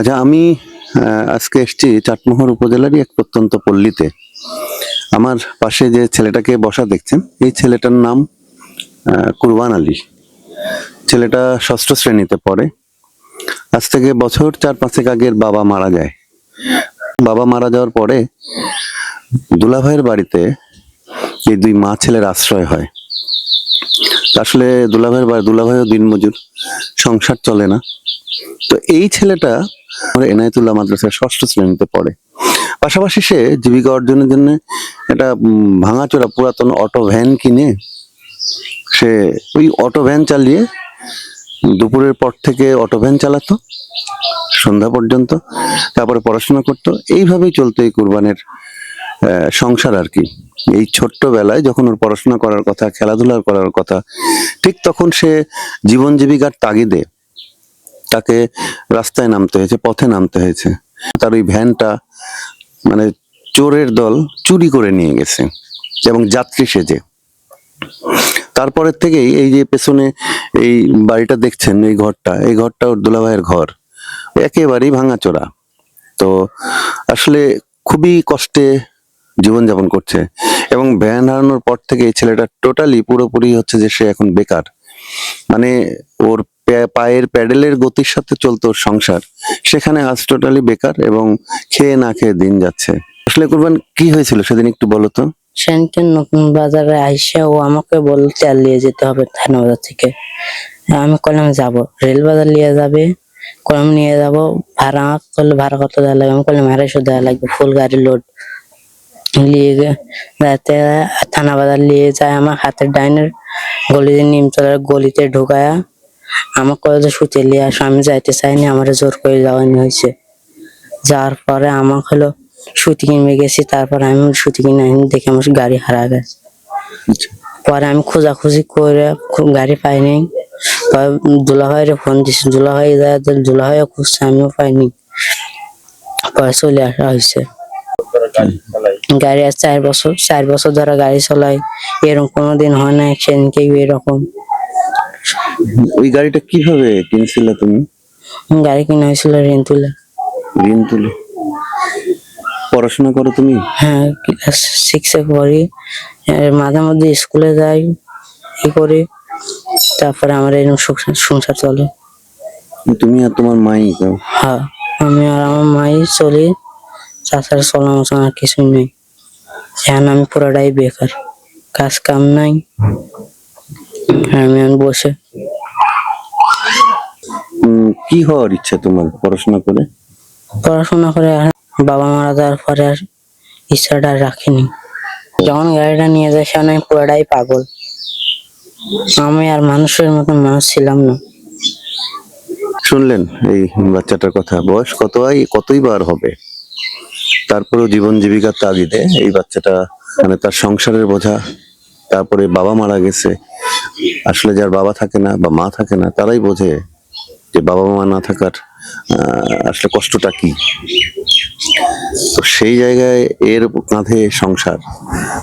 আচ্ছা আমি আজকে এসেছি চাটমোহর উপজেলারই এক প্রত্যন্ত পল্লীতে। আমার পাশে যে ছেলেটাকে বসা দেখছেন, এই ছেলেটার নাম কুরবান আলী। ছেলেটা ষষ্ঠ শ্রেণীতে পড়ে। আজ থেকে বছর চার পাঁচেক আগের বাবা মারা যায়। বাবা মারা যাওয়ার পরে দুলাভাইয়ের বাড়িতে এই দুই মা ছেলের আশ্রয় হয়। আসলে দুলাভাইয়ের বাড়ি দুলাভাইও দিনমজুর, সংসার চলে না। তো এই ছেলেটা এনায়েতুল্লাহ মাদ্রাসার ষষ্ঠ শ্রেণীতে পড়ে। পাশাপাশি সে জীবিকা অর্জনের জন্য একটা ভাঙাচোরা পুরাতন অটো ভ্যান কিনে সে ওই অটো ভ্যান চালিয়ে দুপুরের পর থেকে অটো ভ্যান চালাতো, সন্ধ্যা পর্যন্ত, তারপরে পড়াশোনা করতো। এইভাবেই চলতো এই কুরবানের সংসার আর কি। এই ছোট্টবেলায় যখন ওর পড়াশোনা করার কথা খেলাধুলা করার কথা, ঠিক তখন সে জীবন জীবিকার তাগিদে তাকে রাস্তায় নামতে হয়েছে, পথে নামতে হয়েছে। তার ওই ভ্যানটা মানে চোরের দল চুরি করে নিয়ে গেছে এবং যাত্রী সেজে। তারপরের থেকেই এই যে পেছনে এই বাড়িটা দেখছেন, এই ঘরটা এই ঘরটা ওর দুলাভাইয়ের ঘর। একেবারেই ভাঙাচোরা। তো আসলে খুবই কষ্টে জীবনযাপন করছে। এবং ভ্যান হারানোর পর থেকে এই ছেলেটা টোটালি পুরোপুরি হচ্ছে যে সে এখন বেকার। মানে ওর পায়ের প্যাডেলের গতির সাথে চলতো ওর সংসার। সেখানে আজ টোটালি বেকার এবং খেয়ে না খেয়ে দিন যাচ্ছে। আসলে কুরবান, কি হয়েছিল সেদিন একটু বলো তো? সেনকে নতুন বাজারে আইসা ও আমাকে বলল তেল নিয়ে যেতে হবে থানা বাজার থেকে। আমি কলাম, যাব। রেল বাজার নিয়ে যাবে, কলাম নিয়ে যাব, ভাড়া করলে ভাড়া কত দেওয়া লাগবে? আমি কলাম, আড়াইশো দেওয়া লাগবে, ফুল গাড়ি লোড নিয়ে যাতে থানা বাজার নিয়ে যায় আমার হাতের ডাইনের গলিতে নিমতলার গলিতে ঢুকায়া আমার কয়ে সুতে নিয়ে আসো। আমি যাইতে চাইনি আমার জোর করে যাওয়ানি হয়েছে। যাওয়ার পরে আমার হলো সুতি কিনবে গেছি তারপর আমি সুতি কিনে আনি দেখে আমার গাড়ি হারা গেছে। পরে আমি খোঁজাখুঁজি করে গাড়ি পাইনি। পরে দুলাভাইরে ফোন দিছি দুলাভাই যায় দুলা দুলাভাইও খুঁজছে আমিও পাইনি। পরে চলে আসা হয়েছে। গাড়ি আর চার বছর চার বছর ধরে গাড়ি চলাই এরকম কোনোদিন হয় না সেদিনকে এরকম। ওই গাড়িটা কীভাবে কিনছিলে তুমি? গাড়ি কিনা হয়েছিল ঋণ তুলে ঋণ তুলে পড়াশোনা করো তুমি? হ্যাঁ ক্লাস সিক্সে পড়ি। মাঝে মধ্যে স্কুলে যাই ই করি। তারপরে আমার এরকম সংসার চলে। তুমি আর তোমার মাই হ্যাঁ আমি আর আমার মাই চলি। চাষার চলা মশা আর কিছুই নেই। এখন আমি পুরোটাই বেকার কাজ কাম নাই। আমি বসে। কি হওয়ার ইচ্ছা তোমার পড়াশোনা করে? পড়াশোনা করে আর বাবা মারা যাওয়ার পরে আর ইচ্ছাটা আর রাখিনি। যখন গাড়িটা নিয়ে যায় সেখানে আমি পুরোটাই পাগল। আমি আর মানুষের মতন মানুষ ছিলাম না। শুনলেন এই বাচ্চাটার কথা? বয়স কত কতই বার হবে? তারপরেও জীবন জীবিকার তাগিদে এই বাচ্চাটা মানে তার সংসারের বোঝা, তারপরে বাবা মারা গেছে। আসলে যার বাবা থাকে না বা মা থাকে না, তারাই বোঝে যে বাবা মা না থাকার আসলে কষ্টটা কি। তো সেই জায়গায় এর কাঁধে সংসার,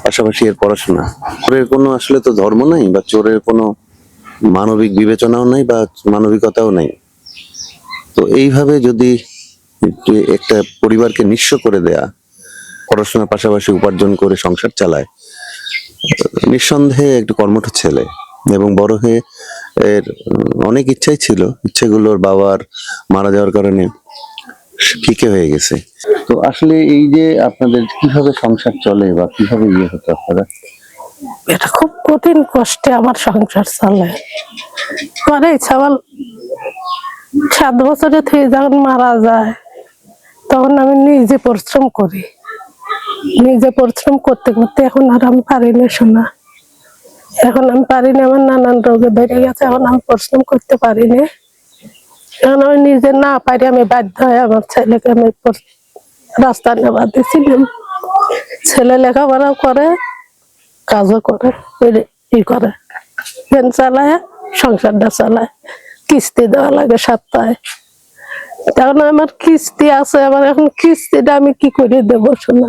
পাশাপাশি এর পড়াশোনা। চোরের কোনো আসলে তো ধর্ম নাই বা চোরের কোনো মানবিক বিবেচনাও নাই বা মানবিকতাও নাই। তো এইভাবে যদি একটু একটা পরিবারকে নিঃস্ব করে দেয়া পড়াশোনার পাশাপাশি উপার্জন করে সংসার চালায় নিঃসন্দেহে একটু কর্মঠ ছেলে এবং বড় হয়ে এর অনেক ইচ্ছাই ছিল। ইচ্ছেগুলোর বাবার মারা যাওয়ার কারণে ফিকে হয়ে গেছে। তো আসলে এই যে আপনাদের কীভাবে সংসার চলে বা কীভাবে ইয়ে হতো আপনারা? এটা খুব কঠিন কষ্টে আমার সংসার চলে। মানে ছাগল সাত বছরে থেকে যখন মারা যায় তখন আমি নিজে পরিশ্রম করি। নিজে পরিশ্রম করতে করতে এখন আর আমি পারি না শোনা এখন আমি পারি না আমার নানান রোগে বেড়ে গেছে, এখন আমি পরিশ্রম করতে পারি না এখন আমি নিজে না পারি আমি বাধ্য হয়ে আমার ছেলেকে আমি রাস্তা নেওয়া দিয়েছিলাম। ছেলে লেখাপড়াও করে, কাজও করে ই করে, ফ্যান চালায়, সংসারটা চালায়, কিস্তি দেওয়া লাগে সপ্তাহে। এখন আমার কিস্তি আছে, আমার এখন কিস্তিটা আমি কি করে দেব শোনা?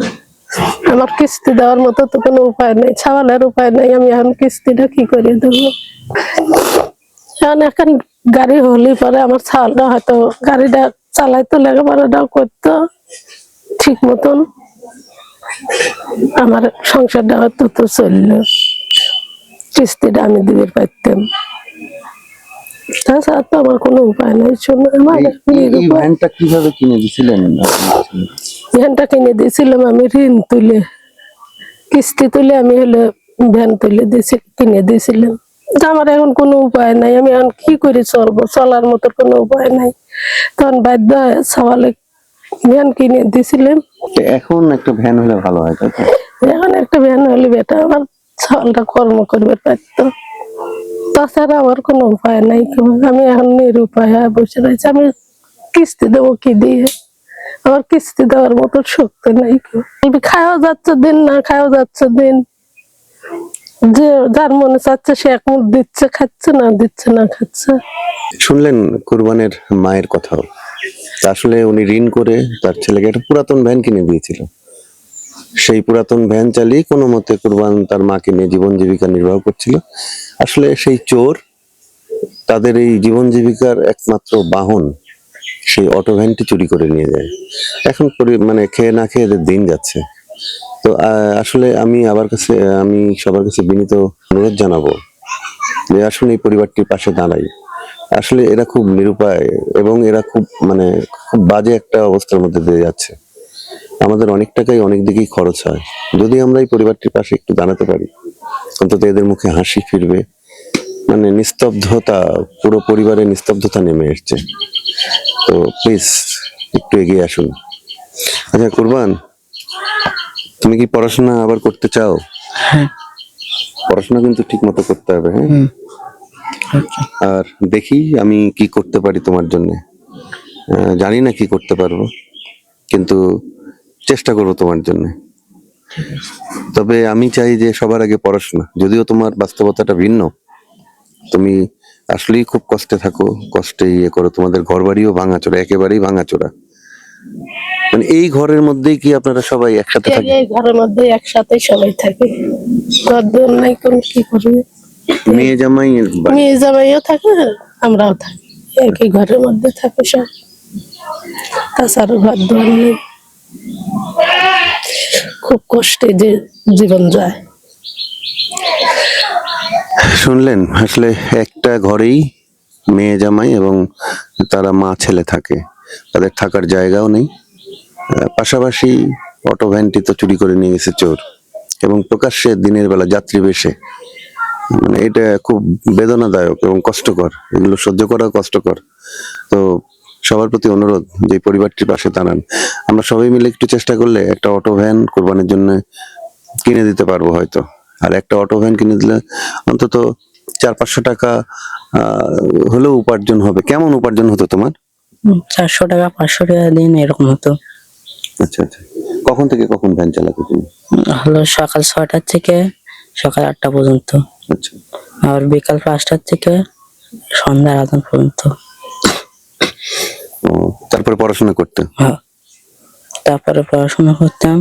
আমার কিস্তি দেওয়ার মতো তো কোনো উপায় নেই ছাওয়ালের উপায় নেই, আমি এখন কিস্তিটা কি করে দেব? এখন এখন গাড়ি হলে পরে আমার ছাওয়ালটা হয়তো গাড়িটা চালাইতো লেখাপড়াটাও করতো, ঠিক মতন আমার সংসারটা হয়তো তো চলল। কিস্তিটা আমি দিতে পারতাম। তাছাড়া তো আমার কোনো উপায় নাই শোনো আমার এই- এই- এই ভ্যানটা কীভাবে কিনে দিছিলেন ভ্যানটা কিনে দিয়েছিলাম আমি ঋণ তুলে কিস্তি তুলে আমি হলো ভ্যান তুলে দিয়েছি কিনে দিয়েছিলাম। আমার এখন কোনো উপায় নাই আমি এখন কি করে চলবো? চলার মতো কোনো উপায় নাই। তখন বাধ্য সওয়ালে ভ্যান কিনে দিয়েছিলাম। এখন একটা ভ্যান হলে ভালো হয় এখন একটা ভ্যান হলে বেটা আমার সওয়ালটা কর্ম করবে পারতো তাছাড়া আমার কোনো উপায় নাই। আমি এখন বসে রয়েছি। আমি কিস্তি দেবো কি দিয়ে? আমার কিস্তি দেওয়ার মতো শক্তি নাই যাচ্ছে দিন, না যাচ্ছে দিন? যে যার মনে চাচ্ছে সে এক মুঠ দিচ্ছে, খাচ্ছে না দিচ্ছে, না খাচ্ছে। শুনলেন কুরবানের মায়ের কথাও? আসলে উনি ঋণ করে তার ছেলেকে একটা পুরাতন ভ্যান কিনে দিয়েছিল। সেই পুরাতন ভ্যান চালিয়ে কোনো মতে কুরবান তার মাকে নিয়ে জীবন জীবিকা নির্বাহ করছিল। আসলে সেই চোর, তাদের এই জীবন জীবিকার একমাত্র বাহন, সেই অটো ভ্যানটি চুরি করে নিয়ে যায়। এখন মানে খেয়ে না খেয়ে এদের দিন যাচ্ছে। তো আসলে আমি আবার কাছে, আমি সবার কাছে বিনীত অনুরোধ জানাব যে আসলে এই পরিবারটির পাশে দাঁড়াই। আসলে এরা খুব নিরুপায় এবং এরা খুব মানে খুব বাজে একটা অবস্থার মধ্যে দিয়ে যাচ্ছে। আমাদের অনেক টাকাই অনেক দিকেই খরচ হয়। যদি আমরা এই পরিবারটির পাশে একটু দাঁড়াতে পারি অন্তত এদের মুখে হাসি ফিরবে। মানে নিস্তব্ধতা পুরো পরিবারের নিস্তব্ধতা নেমে এসছে। তো প্লিজ একটু এগিয়ে আসুন। আচ্ছা কুরবান তুমি কি পড়াশোনা আবার করতে চাও? পড়াশোনা কিন্তু ঠিক মতো করতে হবে হ্যাঁ? আর দেখি আমি কি করতে পারি তোমার জন্য। জানি না কি করতে পারব। কিন্তু চেষ্টা করব তোমার জন্য। তবে আমি চাই যে সবার আগে পড়াশোনা। যদিও তোমার বাস্তবতাটা ভিন্ন। তুমি আসলেই খুব কষ্টে থাকো কষ্টে ইয়ে করো। তোমাদের ঘর বাড়িও ভাঙাচোরা একেবারেই ভাঙাচোরা। মানে এই ঘরের মধ্যেই কি আপনারা সবাই একসাথে থাকেন? এই ঘরের মধ্যে একসাথে সবাই থাকে। ঘর নাই কোন কি করবে? মেয়ে জামাই। মেয়ে জামাইও থাকে আমরাও থাকি। একই ঘরের মধ্যে থাকে সব। তাছাড়া ঘর নেই। খুব কষ্টে যে জীবন যায়। শুনলেন, আসলে একটা ঘরেই মেয়ে জামাই এবং তারা মা ছেলে থাকে। তাদের থাকার জায়গাও নেই। পাশাপাশি অটো ভ্যানটি তো চুরি করে নিয়ে গেছে চোর। এবং প্রকাশ্যে দিনের বেলা যাত্রী বেশে। মানে এটা খুব বেদনাদায়ক এবং কষ্টকর। এগুলো সহ্য করা কষ্টকর। তো সবার প্রতি অনুরোধ যে পরিবারটির পাশে দাঁড়ান। আমরা সবাই মিলে একটু চেষ্টা করলে একটা অটো ভ্যান কোরবানির জন্য কিনে দিতে পারব হয়তো। আর একটা অটো ভ্যান কিনে দিলে অন্তত চার পাঁচশো টাকা হলেও উপার্জন হবে। কেমন উপার্জন হতো তোমার? চারশো টাকা পাঁচশো টাকা দিন এরকম হতো। আচ্ছা আচ্ছা। কখন থেকে কখন ভ্যান চালাতে তুমি? হলো সকাল ছয়টার থেকে সকাল আটটা পর্যন্ত। আচ্ছা। আর বিকাল পাঁচটার থেকে সন্ধ্যা আজান পর্যন্ত। তারপরে পড়াশোনা করতে হ্যাঁ। তারপরে পড়াশোনা করতাম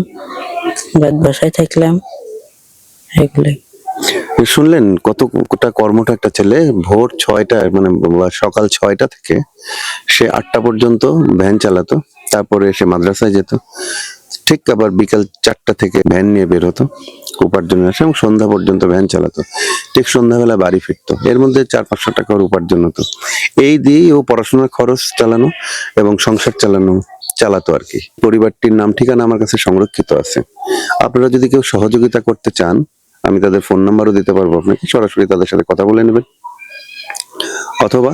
বাদ বাসায় থাকলাম এগুলোই শুনলেন কতটা কর্মটা একটা ছেলে ভোর ছয়টা মানে সকাল ছয়টা থেকে সে আটটা পর্যন্ত ভ্যান চালাতো তারপরে সে মাদ্রাসায় যেত ঠিক আবার বিকাল চারটা থেকে ভ্যান নিয়ে বের হতো উপার্জন আসে এবং সন্ধ্যা পর্যন্ত ভ্যান চালাতো। ঠিক সন্ধ্যাবেলা বাড়ি ফিরতো। এর মধ্যে চার পাঁচশো টাকার উপার্জন হতো। এই দিয়েই ও পড়াশোনার খরচ চালানো এবং সংসার চালানো চালাতো আর কি। পরিবারটির নাম ঠিকানা আমার কাছে সংরক্ষিত আছে। আপনারা যদি কেউ সহযোগিতা করতে চান, আমি তাদের ফোন নাম্বারও দিতে পারব আপনাকে। সরাসরি তাদের সাথে কথা বলে নেবেন। অথবা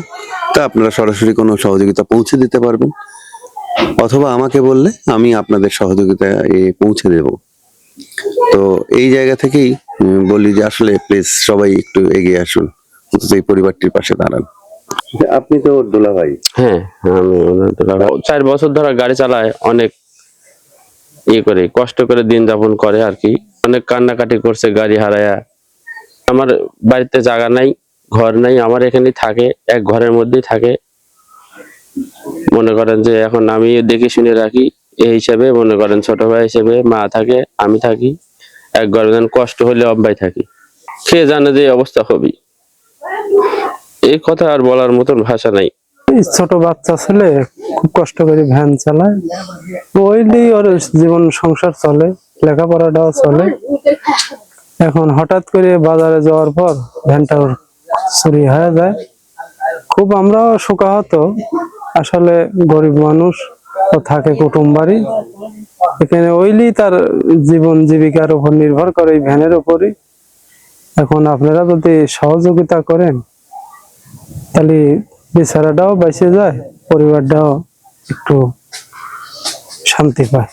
তা আপনারা সরাসরি কোনো সহযোগিতা পৌঁছে দিতে পারবেন। অথবা আমাকে বললে আমি আপনাদের সহযোগিতা এ পৌঁছে দেব। তো এই জায়গা থেকেই বলি যে আসলে প্লিজ সবাই একটু এগিয়ে আসুন অন্তত এই পরিবারটির পাশে দাঁড়ান। আপনি তো দোলা ভাই হ্যাঁ আমি চার বছর ধরে গাড়ি চালায় অনেক ইয়ে করে কষ্ট করে দিন যাপন করে আর কি। অনেক কান্নাকাটি করছে গাড়ি হারায়া। আমার বাড়িতে জায়গা নাই ঘর নাই আমার এখানেই থাকে এক ঘরের মধ্যেই থাকে। মনে করেন যে এখন আমি দেখে শুনে রাখি, এই হিসাবে মনে করেন ছোট ভাই হিসেবে মা থাকে, আমি থাকি। এক ঘরে কষ্ট হলে অব্যায় থাকি। সে জানে যে অবস্থা হবি এই কথা আর বলার মতন ভাষা নাই। ছোট বাচ্চা ছেলে খুব কষ্ট করে ভ্যান চালায়। ওই দিয়ে ওর জীবন সংসার চলে, লেখাপড়াটাও চলে। এখন হঠাৎ করে বাজারে যাওয়ার পর ভ্যানটা ওর চুরি হয়ে যায়। খুব আমরাও শোকাহত। আসলে গরিব মানুষ ও থাকে কুটুম বাড়ি এখানে ওইলি তার জীবন জীবিকার উপর নির্ভর করে, এই ভ্যানের উপরই। এখন আপনারা যদি সহযোগিতা করেন, তাহলে বেচারাটাও বেঁচে যায়, পরিবারটাও একটু শান্তি পায়।